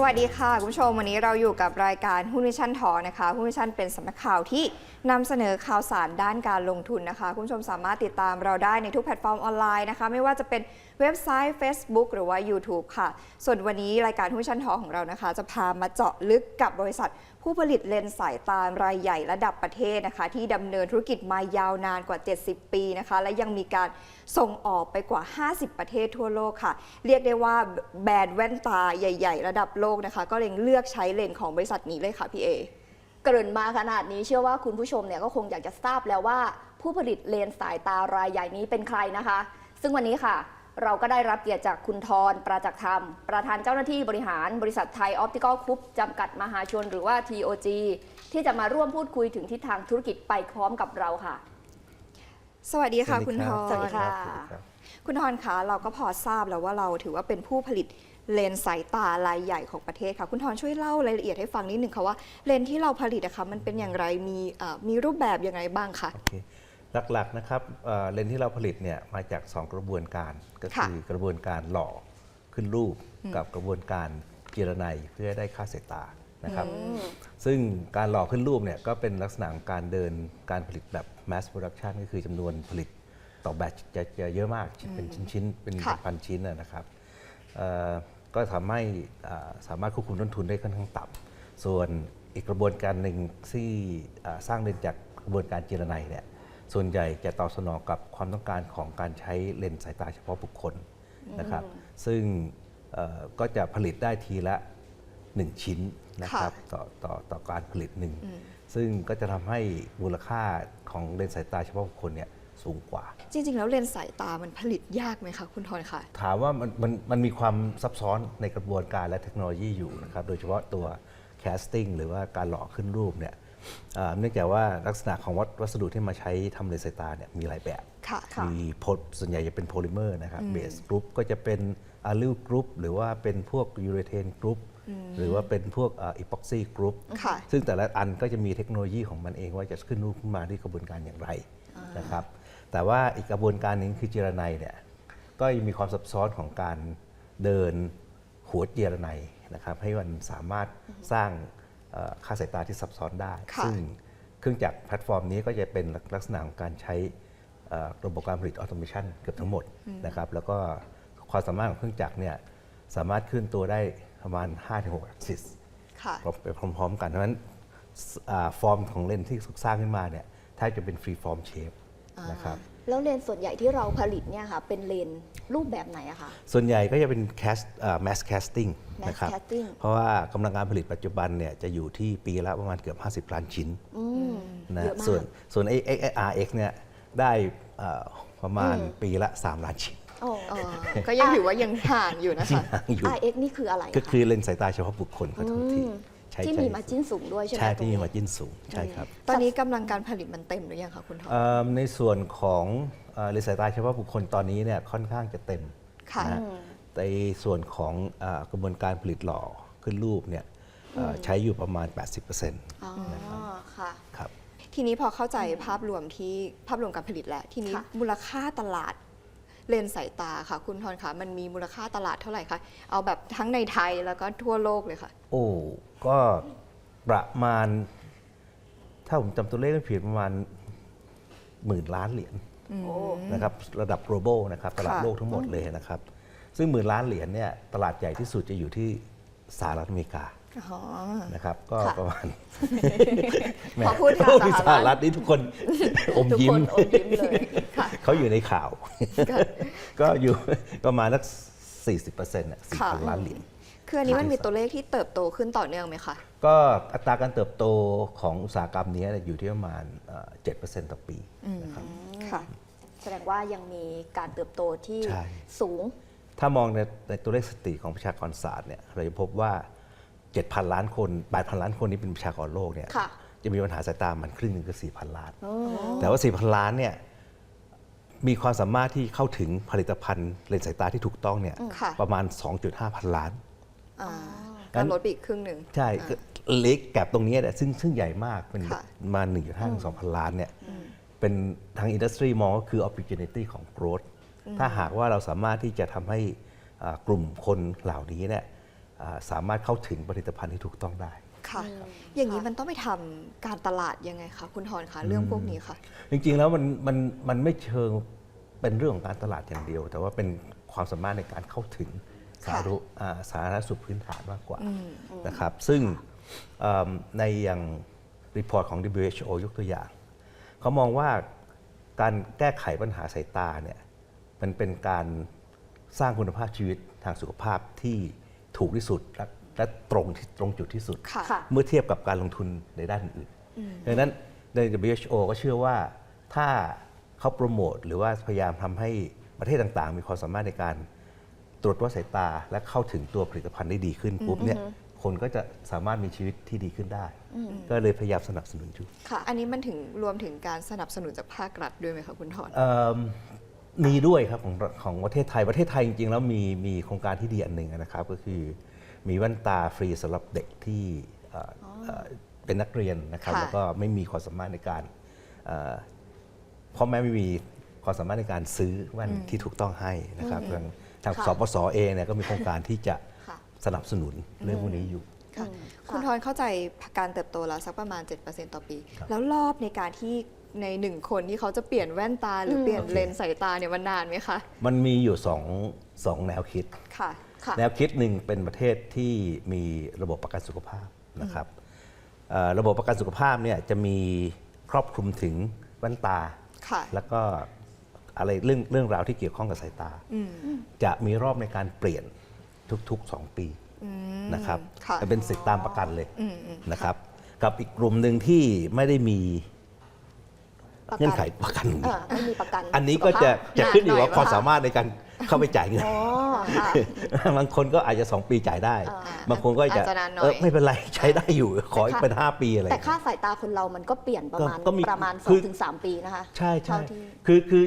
สวัสดีค่ะ คุณผู้ชม วันนี้เราอยู่กับรายการหุ้นวิชั่นทอนะคะหุ้นวิชั่นเป็นสำนักข่าวที่นำเสนอข่าวสารด้านการลงทุนนะคะ คุณผู้ชมสามารถติดตามเราได้ในทุกแพลตฟอร์มออนไลน์นะคะ ไม่ว่าจะเป็น เว็บไซต์ Facebook หรือว่า YouTube ค่ะ ส่วนวันนี้รายการหุ้นชั่นทอของเรานะคะ จะพามาเจาะลึกกับบริษัท ผู้ผลิตเลนส์สายตารายใหญ่ระดับประเทศนะคะ ที่ดำเนินธุรกิจมายาวนานกว่า 70 ปีนะคะ และยังมีการส่งออกไปกว่า 50 ประเทศทั่วโลกค่ะ เรียกได้ว่าแบรนด์แว่นตาใหญ่ ๆ ระดับโลกนะคะ ก็เลยเลือกใช้เลนส์ของบริษัทนี้เลยค่ะพี่เอเกริ่นมาขนาดนี้เชื่อว่าคุณผู้ชมเนี่ยก็คงอยากจะทราบแล้วว่า ผู้ผลิตเลนส์สายตารายใหญ่นี้เป็นใครนะคะ ซึ่งวันนี้ค่ะ เราก็ได้รับเกียรติจากคุณทรประจักษ์ธรรม ประธานเจ้าหน้าที่บริหารบริษัทไทยออปติคอลกรุ๊ปจำกัดมหาชนหรือว่า TOG ที่จะมาร่วมพูดคุยถึงทิศทางธุรกิจไปพร้อมกับเราค่ะ สวัสดีค่ะ คุณทสวัสรดีค่ะ คุณทรคะเราก็พอทราบแล้วว่าเราถือว่าเป็นผู้ผลิตเลนส์สายตารายใหญ่ของประเทศค่ะ คุณทรช่วยเล่ารายละเอียดให้ฟังนิดหนึ่งค่ะว่าเลนส์ที่เราผลิตนะคะมันเป็นอย่างไรมีเอ่อมีรูปแบบยังไงบ้างคะโอเค หลักๆนะครับเอ่อเลนส์ที่เราผลิตเนี่ยมาจาก 2 กระบวนการก็ค่ะคือกระบวนการหล่อขึ้นรูปกับกระบวนการเจรไนเพื่อได้ค่าสายตานะครับ ซึ่งการหล่อขึ้นรูปเนี่ยก็เป็นลักษณะของการเดินการผลิตแบบ mass production ก็คือจำนวนผลิตต่อแบตจะจะเยอะมากเป็นชิ้นๆเป็นค่ะพันชิ้นนะนะครับเอ่อก็ทำให้อ่าสามารถควบคุมต้นทุนได้ค่อนข้างต่ำส่วนอีกกระบวนการหนึ่งที่อ่าสร้างเลนส์จากกระบวนการเจรไนเนี่ย ส่วนใหญ่จะตอบสนองกับความต้องการของการใช้เลนส์สายตาเฉพาะบุคคลนะครับ ซึ่งเอ่อก็จะผลิตได้ทีละ 1 ชิ้นนะครับต่อต่อต่อการผลิตหนึ่งซึ่งก็จะทำให้มูลค่าของเลนส์สายตาเฉพาะบุคคลเนี่ยสูงกว่า จริง ๆ แล้วเลนส์สายตามันผลิตยากไหมคะคุณทรคะถามว่ามันมันมันมีความซับซ้อนในกระบวนการและเทคโนโลยีอยู่นะครับ โดยเฉพาะตัว casting หรือว่าการหล่อขึ้นรูปเนี่ยอ่า เนื่องจากว่าลักษณะของวัสวัสดุที่มาใช้ทำเลนส์สายตาเนี่ยมีหลายแบบค่ะค่ะมีโพลส่วนใหญ่จะเป็นโพลิเมอร์นะครับเบสกรุ๊ปก็จะเป็นอะลิลกรุ๊ปหรือว่าเป็นพวกยูเรเทนกรุ๊ปหรือว่าเป็นพวกอีพ็อกซี่กรุ๊ปค่ะซึ่งแต่ละอันก็จะมีเทคโนโลยีของมันเองว่าจะขึ้นรูปขึ้นมาด้วยกระบวนการอย่างไรนะครับแต่ว่าอีกกระบวนการหนึ่งคือเจรไนเนี่ยก็ยังมีความซับซ้อนของการเดินหัวเจรไนนะครับให้มันสามารถสร้างเอ่อ ค่าสายตาที่ซับซ้อนได้ค่ะซึ่งเครื่องจักรแพลตฟอร์มนี้ก็จะเป็นลักษณะของการใช้เอ่อระบบการผลิตออโตเมชันเกือบทั้งหมดนะครับแล้วก็ความสามารถของเครื่องจักรเนี่ยสามารถขึ้นตัวได้ประมาณ 5-6 axis ค่ะไปพร้อมๆกันเพราะฉะนั้นอ่าฟอร์มของเลนส์ที่สร้างขึ้นมาเนี่ยแทบจะเป็นฟรีฟอร์มเชฟ นะครับแล้วเลนส์ส่วนใหญ่ที่เราผลิตเนี่ยค่ะเป็นเลนส์รูปแบบไหนอะคะส่วนใหญ่ก็จะเป็น cast อ่า mass casting mass นะครับ casting เพราะว่ากำลังการผลิตปัจจุบันเนี่ยจะอยู่ที่ปีละประมาณเกือบ 50 ล้านชิ้นอืมนะเยอะมาก ส่วนส่วนไอ้ไอ้ไอ้ RX เนี่ยได้อ่าประมาณปีละ 3 ล้านชิ้นโอ้เอ่อก็ยังถือว่ายังห่างอยู่นะคะ อยู่ RX นี่คืออะไรก็ะคือเลนส์สายตาเฉพาะบุคคลเขาทุกที ใช้ที่ใช้มีมาจิ้นสูงด้วยใช่ไหมใช่ตรงที่นี้มีมาจิ้นสูงใช่ครับ ตอนนี้กำลังการผลิตมันเต็มหรือยังคะคุณทรเอ่อในส่วนของเอ่อเลนส์สายตาเฉพาะบุคคลตอนนี้เนี่ยค่อนข้างจะเต็มค่ะนะฮะในส่วนของเอ่อกระบวนการผลิตหล่อขึ้นรูปเนี่ยเอ่อใช้อยู่ประมาณ 80%นอ๋อค่ะครับทีนี้พอเข้าใจภาพรวมที่ภาพรวมการผลิตแล้ว ทีนี้ค่ะมูลค่าตลาด เลนส์สายตาค่ะ คุณทรคะมันมีมูลค่าตลาดเท่าไหร่คะเอาแบบทั้งในไทยแล้วก็ทั่วโลกเลยค่ะ โอ้ก็ประมาณ ถ้าผมจำตัวเลขไม่ผิดประมาณหมื่นล้านเหรียญโอ้นะครับระดับ global นะครับตลาดค่ะ โลกทั้งหมดเลยนะครับ ซึ่งหมื่นล้านเหรียญเนี่ยตลาดใหญ่ที่สุดจะอยู่ที่สหรัฐอเมริกา อ๋อ นะครับก็ค่ะประมาณพอพูดถึงโอ้ยสสหหรัรัฐฐนี่ทุกคน อมทุกยิ้คมนอมยิ้มเลยค่ะ เขาอยู่ในข่าว ก็อยู่ประมาณสัก40%น่ะค่ะ4,000ล้านเหรียญคืออันนี้มันมีตัวเลขที่เติบโตขึ้นต่อเนื่องไหมคะ ก็อัตราการเติบโตของอุตสาหกรรมนี้เนี่ยอยู่ที่ประมาณเอ่อ7%ต่อปีนะครับค่ะ แสดงว่ายังมีการเติบโตที่ใช่สูง ถ้ามองในในตัวเลขสถิติของประชากรศาสตร์เนี่ยเราจะพบว่า 7,000 ล้านคน 8,000 ล้านคนนี้เป็นประชากรโลกเนี่ยค่ะจะมีปัญหาสายตามันครึ่งหนึ่งคือ4,000 ล้าน แต่ว่า 4,000 ล้านเนี่ย มีความสามารถที่เข้าถึงผลิตภัณฑ์เลนส์สายตาที่ถูกต้องเนี่ยค่ะ ประมาณ 2.5 พันล้าน อ่างั้ก็นลดไปอีกครึ่งหนึ่ง ใช่อ่าก็เล็กแกลบตรงนี้เนี่ยซึ่งซึ่งใหญ่มากเป็นค่ะ ประมาณ1.5ถึง2,000ล้านเนี่ยเป็นทางอินดัสทรีมองก็คือ opportunity ของ growth ถ้าหากว่าเราสามารถที่จะทำให้อ่ากลุ่มคนเหล่านี้เนี่ยอ่าสามารถเข้าถึงผลิตภัณฑ์ที่ถูกต้องได้ ค่ะ อย่างนี้มันต้องไปทำการตลาดยังไงคะคุณทอนคะเรื่องพวกนี้ค่ะ จริง ๆ แล้วมันมันมันไม่เชิงเป็นเรื่องของการตลาดอย่างเดียว แต่ว่าเป็นความสามารถในการเข้าถึงสาธารณอ่าสาธารณสุขพื้นฐานมากกว่านะครับ ซึ่งเอิ่มในอย่างรีพอร์ตของ WHO ยกตัวอย่าง เขามองว่าการแก้ไขปัญหาสายตาเนี่ยมันเป็นการสร้างคุณภาพชีวิตทางสุขภาพที่ถูกที่สุดและ และตรงที่ตรงจุดที่สุดค่ะค่ะเมื่อเทียบกับการลงทุนในด้านอื่นๆดังนั้นใน WHO ก็เชื่อว่าถ้าเขาโปรโมทหรือว่าพยายามทำให้ประเทศต่างๆ มีความสามารถในการตรวจวัดสายตาและเข้าถึงตัวผลิตภัณฑ์ได้ดีขึ้นปุ๊บเนี่ยคนก็จะสามารถมีชีวิตที่ดีขึ้นได้ ก็เลยพยายามสนับสนุนอยู่ค่ะอันนี้มันถึงรวมถึงการสนับสนุนจากภาครัฐด้วยไหมคะคุณทอนเอิ่มมีด้วยครับของของประเทศไทยประเทศไทยจริงๆแล้วมีมีโครงการที่ดีอันหนึ่งนะครับ ก็คือ มีแว่นตาฟรีสำหรับเด็กที่เอ่อเอ่อเป็นนักเรียนนะครับ ค่ะแล้วก็ไม่มีความสามารถในการเอ่อพ่อแม่ไม่มีความสามารถในการซื้อแว่นที่ถูกต้องให้นะครับทางทางค่ะ สปสเองเนี่ยก็มีโครงการที่จะค่ะ สนับสนุนเรื่องพวกนี้อยู่ ค่ะอืม คุณค่ะทอนเข้าใจการเติบโตแล้วสักประมาณ 7%ต่อปี ครับแล้วรอบในการที่ในหนึ่งคนที่เขาจะเปลี่ยนแว่นตาหรือเปลี่ยนโอเค เลนส์สายตาเนี่ยมันนานไหมคะ มันมีอยู่สองสองแนวคิด ค่ะค่ะ แนวคิดหนึ่งเป็นประเทศที่มีระบบประกันสุขภาพนะครับเอ่อระบบประกันสุขภาพเนี่ยจะมีครอบคลุมถึงแว่นตาค่ะแล้วก็อะไรเรื่องเรื่องราวที่เกี่ยวข้องกับสายตาอืมจะมีรอบในการเปลี่ยนทุกๆ 2 ปีอืมนะครับค่ะมันเป็นสิทธิตามประกันเลยอืมอืมนะครับ กับอีกกลุ่มหนึ่งที่ไม่ได้มีประกัน เงื่อนไขประกัน เออไม่มีประกันอันนี้ก็จะสุขภาพจะขึ้นอยู่กับนานหน่อยความปะคะสามารถในการเข้าไปจ่ายเงิน อ๋อค่ะ บางคนก็อาจจะ 2 ปีจ่ายได้อ่าบางคนก็จะอาจจะนานหน่อย เออไม่เป็นไรใช้ได้อยู่ ขออีกเป็น 5 ปีอะไร แต่ค่าสายตาคนเรามันก็เปลี่ยนประมาณก็ก็มีประมาณคือ 2-3 ปีนะคะใช่ใช่เท่าที่ คือคือ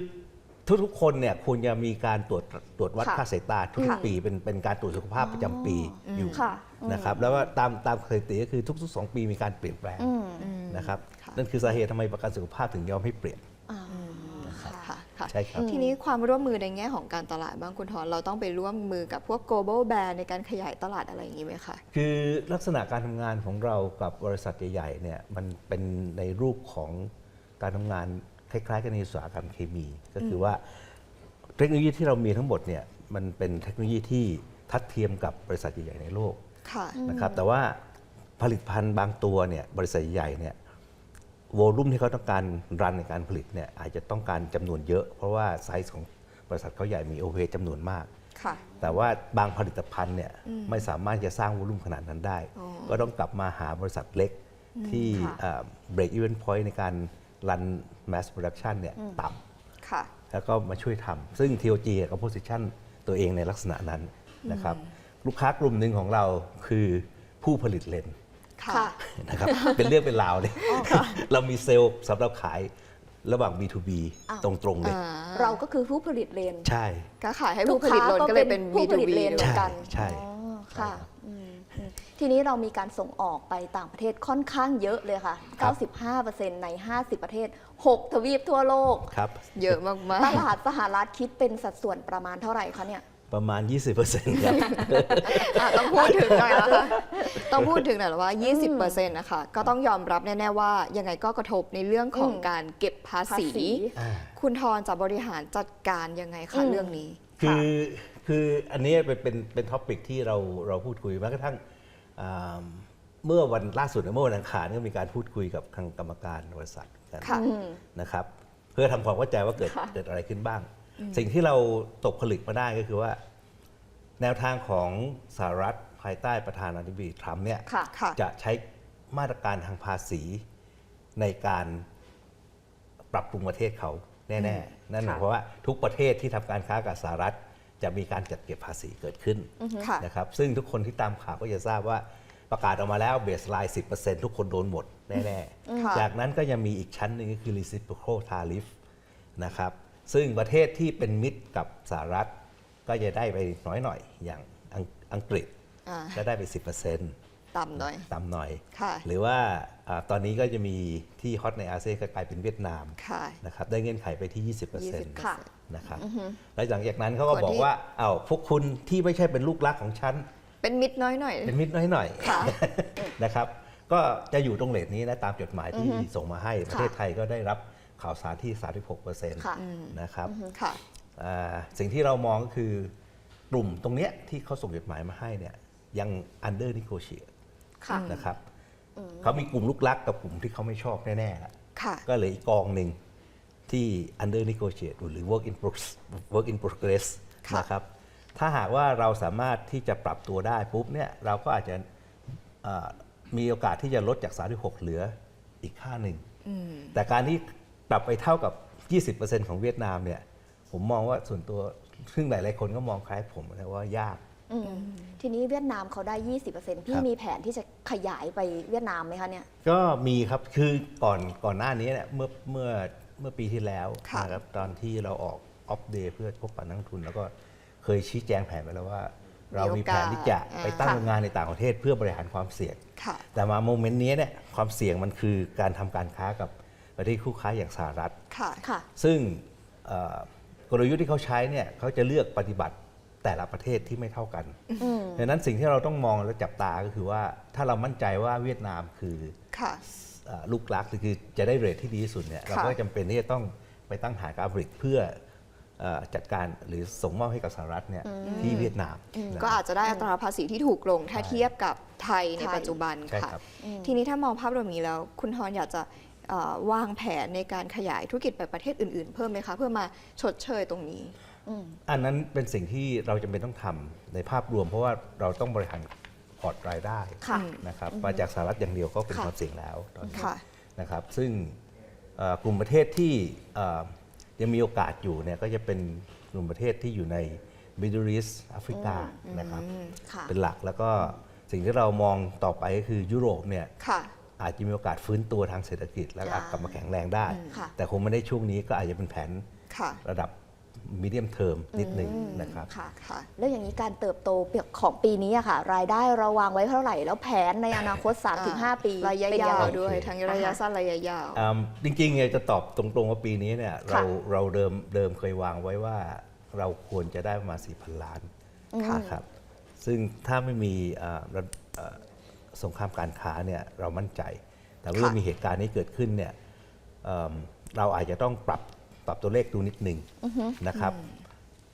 ทุกๆคนเนี่ยควรจะมีการตรวจตรวจวัดค่ะค่าสายตาทุกค่ะๆปีเป็นเป็นการตรวจสุขภาพประจำปีอยู่ค่ะอืมนะครับแล้วว่าตามตามสถิติก็คือทุกๆ 2 ปีมีการเปลี่ยนแปลงอืม นะครับค่ะ นั่นคือสาเหตุทำไมประกันสุขภาพถึงยอมให้เปลี่ยนอ่าค่ะค่ะค่ะใช่ครับ ทีนี้ความร่วมมือในแง่ของการตลาดบ้างคุณทอนเราต้องไปร่วมมือกับพวก global brand ในการขยายตลาดอะไรอย่างนี้ไหมคะ คือลักษณะการทำงานของเรากับบริษัทใหญ่ๆเนี่ยมันเป็นในรูปของการทำงานคล้าย ๆ กันในอุตสาหกรรมเคมี ก็คือว่าเทคโนโลยีที่เรามีทั้งหมดเนี่ยมันเป็นเทคโนโลยีที่ทัดเทียมกับบริษัทใหญ่ๆในโลกค่ะ นะครับแต่ว่าผลิตภัณฑ์บางตัวเนี่ยบริษัทใหญ่เนี่ย โวลุ่มที่เขาต้องการรันในการผลิตเนี่ยอาจจะต้องการจำนวนเยอะ เพราะว่าไซส์ของบริษัทเขาใหญ่มีโอเวจำนวนมากค่ะแต่ว่าบางผลิตภัณฑ์เนี่ยไม่สามารถจะสร้างวอลุ่มขนาดนั้นได้อ๋อก็ต้องกลับมาหาบริษัทเล็กที่ค่ะเบรกอีเวนต์พอยต์ในการรัน mass production เนี่ยต่ำค่ะแล้วก็มาช่วยทำซึ่ง TOG ก็ position ตัวเองในลักษณะนั้นนะครับ ลูกค้ากลุ่มหนึ่งของเราคือผู้ผลิตเลนส์ ค่ะนะครับเป็นเรื่องเป็นราวเลยเรามีเซลล์สำหรับขายระหว่าง B2B อ้าว ตรงๆเลย อ่าเราก็คือผู้ผลิตเลนใช่ก็ขายให้ผู้ผลิตรถก็เลยเป็น ผู้ผลิต B2B เลนเหมือนกันใช่อ๋อใช่ค่ะครับอืมอืมทีนี้เรามีการส่งออกไปต่างประเทศค่อนข้างเยอะเลยค่ะ ครับ 95%ใน 50 ประเทศ 6 ทวีปทั่วโลก ครับ เยอะมากตลาดสหรัฐคิดเป็นสัดส่วนประมาณเท่าไหร่คะเนี่ย ประมาณ 20%ครับๆอะต้องพูดถึงหน่อยนะคะต้องพูดถึงหน่อยแล้วว่า 20%นะคะ ก็ต้องยอมรับแน่ ๆ ว่ายังไงก็กระทบในเรื่องของอืมการเก็บภาภาษี ษี อ่า คุณทอนจะบริหารจัดการยังไงอืคะมเรื่องนี้ คือคืออันนี้เป็นเป็นเป็นท็อปิกที่เราเราพูดคุยแม้กระทั่งอ่าเมื่อวันล่าสุดเมื่อวันอังคารก็มีการพูดคุยกับทางกรรมการบริษัทกันค่ะ อืม นะครับ เพื่อทำความเข้าใจว่าเกิดค่ะ เกิดอะไรขึ้นบ้าง สิ่งที่เราตกผลึกมาได้ก็คือว่า แนวทางของสหรัฐภายใต้ประธานาธิบดีทรัมป์เนี่ยค่ะค่ะจะใช้มาตรการทางภาษีในการปรับปรุงประเทศเขาแน่ ๆ นั่นหมายความว่าทุกประเทศที่ทำการค้ากับสหรัฐ จะมีการจัดเก็บภาษีเกิดขึ้นค่ะนะครับ ซึ่งทุกคนที่ตามข่าวก็จะทราบว่าประกาศออกมาแล้วเบสไลน์10%ทุกคนโดนหมด แน่ค่ะๆจากนั้นก็ยังมีอีกชั้นหนึ่งก็คือ reciprocal tariff นะครับ ซึ่งประเทศที่เป็นมิตรกับสหรัฐ ก็จะได้ไปน้อยหน่อยอย่างอังอังกฤษอ่าก็ได้ไป 10%ต่ำหน่อยต่ำหน่อยค่ะหรือว่าอาตอนนี้ก็จะมีที่ฮอตในอาเซียนก็กลายเป็นเวียดนามค่ะนะครับได้เงื่อนไขไปที่ 20% 20%ค่ะนะครับแล้วหลังจากนั้นเขาก็คนบอกที่ว่าเอาวพวกคุณที่ไม่ใช่เป็นลูกรักของฉันเป็นมิตรน้อยหน่อย เป็นมิตรน้อยหน่อยค่ะนะครับ ก็จะอยู่ตรงเลทนี้นะตามจดหมายที่ส่งมาให้ประเทศไทยก็ได้รับ ข่าวสารที่ 36%ค่ะนะครับค่ะอ่าสิ่งที่เรามองก็คือกลุ่มตรงเนี้ยที่เขาส่งจดหมายมาให้เนี่ยยัง under negotiate ค่ะนะครับเขามีกลุ่มลูกรักกับกลุ่มที่เขาไม่ชอบแน่ๆละค่ะก็เหลยอีกกองหนึ่งที่ under negotiate หรือ work in progress work in progress ค่ะนะครับถ้าหากว่าเราสามารถที่จะปรับตัวได้ปุ๊บเนี่ยเราก็อาจจะเอ่อมีโอกาสที่จะลดจาก 36 เหลืออีกค่าหนึ่งแต่การที่ ปรับไปเท่ากับ 20%ของเวียดนามเนี่ย ผมมองว่าส่วนตัวซึ่งหลาย ๆ คนก็มองคล้ายผมนะว่ายาก อืมทีนี้เวียดนามเขาได้ 20%พี่ครับมีแผนที่จะขยายไปเวียดนามไหมคะเนี่ย ก็มีครับคือก่อนก่อนหน้านี้เนี่ยเมื่อเมื่อเมื่อปีที่แล้วค่ะ นะครับตอนที่เราออกออฟเดย์เพื่อพบปะนักลงทุน แล้วก็เคยชี้แจงแผนไปแล้วว่า เรามีแผนที่จะไปตั้งค่ะโรงงานในต่างประเทศเพื่อบริหารความเสี่ยง ค่ะ แต่มาโมเมนต์นี้เนี่ยความเสี่ยงมันคือการทำการค้ากับ ประเทศคู่ค้าอย่างสหรัฐ ค่ะค่ะซึ่งเอ่อกลยุทธ์ที่เขาใช้เนี่ยเขาจะเลือกปฏิบัติแต่ละประเทศที่ไม่เท่ากันอืมดังนั้นสิ่งที่เราต้องมองและจับตาก็คือว่าถ้าเรามั่นใจว่าเวียดนามคือค่ะเอ่อลูกรักหรือคือจะได้เรทที่ดีที่สุดเนี่ยค่ะเราก็จำเป็นที่จะต้องไปตั้งฐานการผลิตเพื่อเอ่อจัดการหรือส่งมอบให้กับสหรัฐเนี่ยที่เวียดนามนะก็อาจจะได้อัตราภาษีที่ถูกลงถ้าใช่เทียบกับไทยในไทยปัจจุบันใช่ค่ะครับทีนี้ถ้ามองภาพรวมนี้แล้ว คุณทอนอยากจะเอ่อ วางแผนในการขยายธุรกิจไปประเทศอื่นๆ เพิ่มไหมคะเพื่อมาชดเชยตรงนี้อืมอันนั้นเป็นสิ่งที่เราจำเป็นต้องทำในภาพรวม เพราะว่าเราต้องบริหารพอร์ตรายได้ค่ะนะครับมาจากสหรัฐอย่างเดียวก็เป็นค่ะความเสี่ยงแล้วตอนนี้ค่ะนะครับซึ่งเอ่อกลุ่มประเทศที่เอ่อยังมีโอกาสอยู่เนี่ยก็จะเป็นกลุ่มประเทศที่อยู่ใน Middle East แอฟริกานะครับค่ะเป็นหลักแล้วก็สิ่งที่เรามองต่อไปก็คือยุโรปเนี่ยค่ะ อาจจะมีโอกาสฟื้นตัวทางเศรษฐกิจ และอาจกลับมาแข็งแรงได้ค่ะแต่คงไม่ได้ช่วงนี้ก็อาจจะเป็นแผนค่ะระดับมีเดียมเทอมนิดหนึ่งนะครับค่ะค่ะแล้วอย่างนี้การเติบโตของปีนี้อะค่ะ รายได้เราวางไว้เท่าไหร่ แล้วแผนในอนาคต 3-5 ปีระยะเป็นยายังวไงด้วยโอเคทั้งระยะสั้นระยะยาวอืมจริงๆเนี่ยจะตอบตรงๆว่าปีนี้เนี่ยเราค่ะเราเดิมเดิมเคยวางไว้ว่าเราควรจะได้ประมาณ4,000 ล้านค่ะนะครับซึ่งถ้าไม่มีอ่าระเอ่อ สงครามการค้าเนี่ยเรามั่นใจ แต่เมื่อค่ะมีเหตุการณ์นี้เกิดขึ้นเนี่ยเอิ่มเราอาจจะต้องปรับปรับตัวเลขดูนิดหนึ่งนะครับ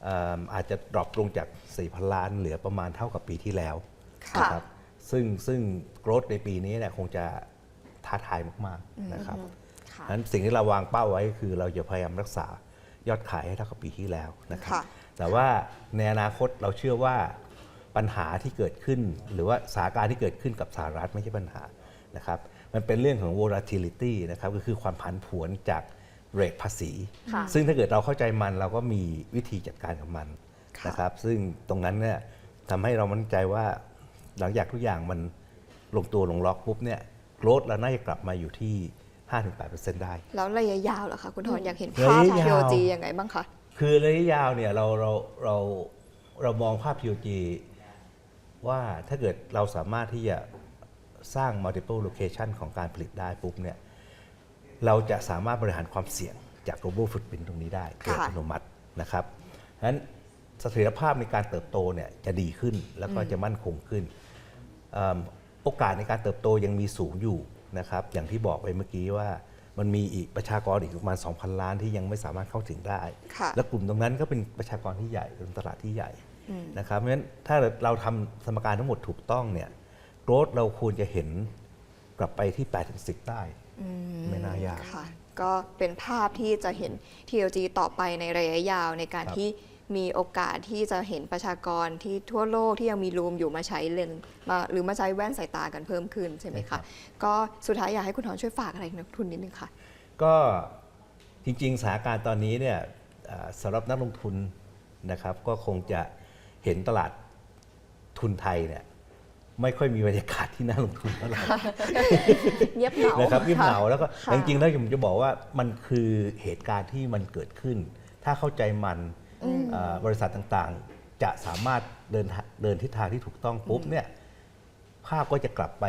เอิ่มอาจจะดรอปลงจาก4,000ล้านเหลือประมาณเท่ากับปีที่แล้วค่ะนะครับซึ่งซึ่งโกรธในปีนี้เนี่ยคงจะท้าทายมากๆนะครับค่ะนั้นสิ่งที่เราวางเป้าไว้คือเราจะพยายามรักษายอดขายให้เท่ากับปีที่แล้วนะครับค่ะแต่ว่าในอนาคตเราเชื่อว่า ปัญหาที่เกิดขึ้น หรือว่าสถานการณ์ที่เกิดขึ้นกับสหรัฐไม่ใช่ปัญหานะครับมันเป็นเรื่องของ volatility นะครับก็คือความผันผวนจากเรทภาษีค่ะซึ่งถ้าเกิดเราเข้าใจมันเราก็มีวิธีจัดการกับมันค่ะนะครับซึ่งตรงนั้นเนี่ยทำให้เรามั่นใจว่าหลังจากทุกอย่างมันลงตัวลงล็อกปุ๊บเนี่ยโกรดเราน่าจะกลับมาอยู่ที่ 5-8%ได้ แล้วระยะยาวเหรอคะคุณทอนอยากเห็นระภาพยะยาว TOG ยังไงบ้างคะ คือระยะยาวเนี่ยเราเราเราเรามองภาพ POG ว่าถ้าเกิดเราสามารถที่จะสร้าง multiple location ของการผลิตได้ปุ๊บเนี่ยเราจะสามารถบริหารความเสี่ยงจาก global footprint ตรงนี้ได้โดยค่ะอัตโนมัตินะครับฉะนั้นเสถียรภาพในการเติบโตเนี่ยจะดีขึ้นแล้วก็จะมั่นคงขึ้นเอิ่มโอกาสในการเติบโตยังมีสูงอยู่นะครับ อย่างที่บอกไปเมื่อกี้ว่ามันมีอีกประชากรอีกประมาณ 2,000 ล้านที่ยังไม่สามารถเข้าถึงได้ค่ะและกลุ่มตรงนั้นก็เป็นประชากรที่ใหญ่เป็นตลาดที่ใหญ่ นะครับเพราะฉะนั้นถ้าเราทำสมการทั้งหมดถูกต้องเนี่ยโกรธเราควรจะเห็นกลับไปที่8-10 ได้ ไม่น่ายากค่ะก็เป็นภาพที่จะเห็น TLG ต่อไปในระยะยาวในการครับที่มีโอกาสที่จะเห็นประชากรที่ทั่วโลกที่ยังมีรูมอยู่มาใช้เลนส์มาหรือมาใช้แว่นสายตากันเพิ่มขึ้นใช่ไหมใช่ครัคะบก็สุดท้ายอยากให้คุณทอนช่วยฝากอะไรนักทุนนิดนึงค่ะ ก็จริงๆสถานการณ์ตอนนี้เนี่ยเอ่อสำหรับนักลงทุนนะครับก็คงจะ เห็นตลาดทุนไทยเนี่ยไม่ค่อยมีบรรยากาศที่น่าลงทุนเท่าไหร่เงียบเหงานะครับเงียบเหงาแล้วก็ค่ะจริงๆแล้วผมจะบอกว่ามันคือเหตุการณ์ที่มันเกิดขึ้น ถ้าเข้าใจมันเอ่อบริษัทต่างๆ จะสามารถเดินทางเดินทิศทางที่ถูกต้องปุ๊บเนี่ยภาพก็จะกลับไป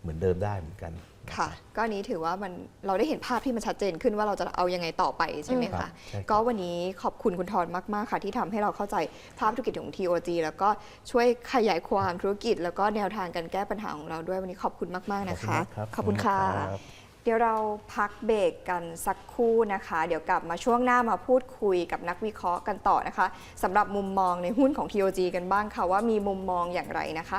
เหมือนเดิมได้เหมือนกัน ค่ะ ก็อันนี้ถือว่ามันเราได้เห็นภาพที่มันชัดเจนขึ้นว่าเราจะเอายังไงต่อไปใช่ไหมครัคะ บใช่ครับ ก็วันนี้ขอบคุณคุณทอนมาก ๆ ค่ะ ที่ทำให้เราเข้าใจภาพธุรกิจของ TOG แล้วก็ช่วยขยายความธุรกิจ แล้วก็แนวทางการแก้ปัญหาของเราด้วยวันนี้ขอบคุณมาก ๆ นะคะรับขอบคุณค่ะ รับ เดี๋ยวเราพักเบรกกันสักครู่นะคะ เดี๋ยวกลับมาช่วงหน้ามาพูดคุยกับนักวิเคราะห์กันต่อนะคะสำหรับมุมมองในหุ้นของ TOG กันบ้างค่ะว่ามีมุมมองอย่างไรนะคะ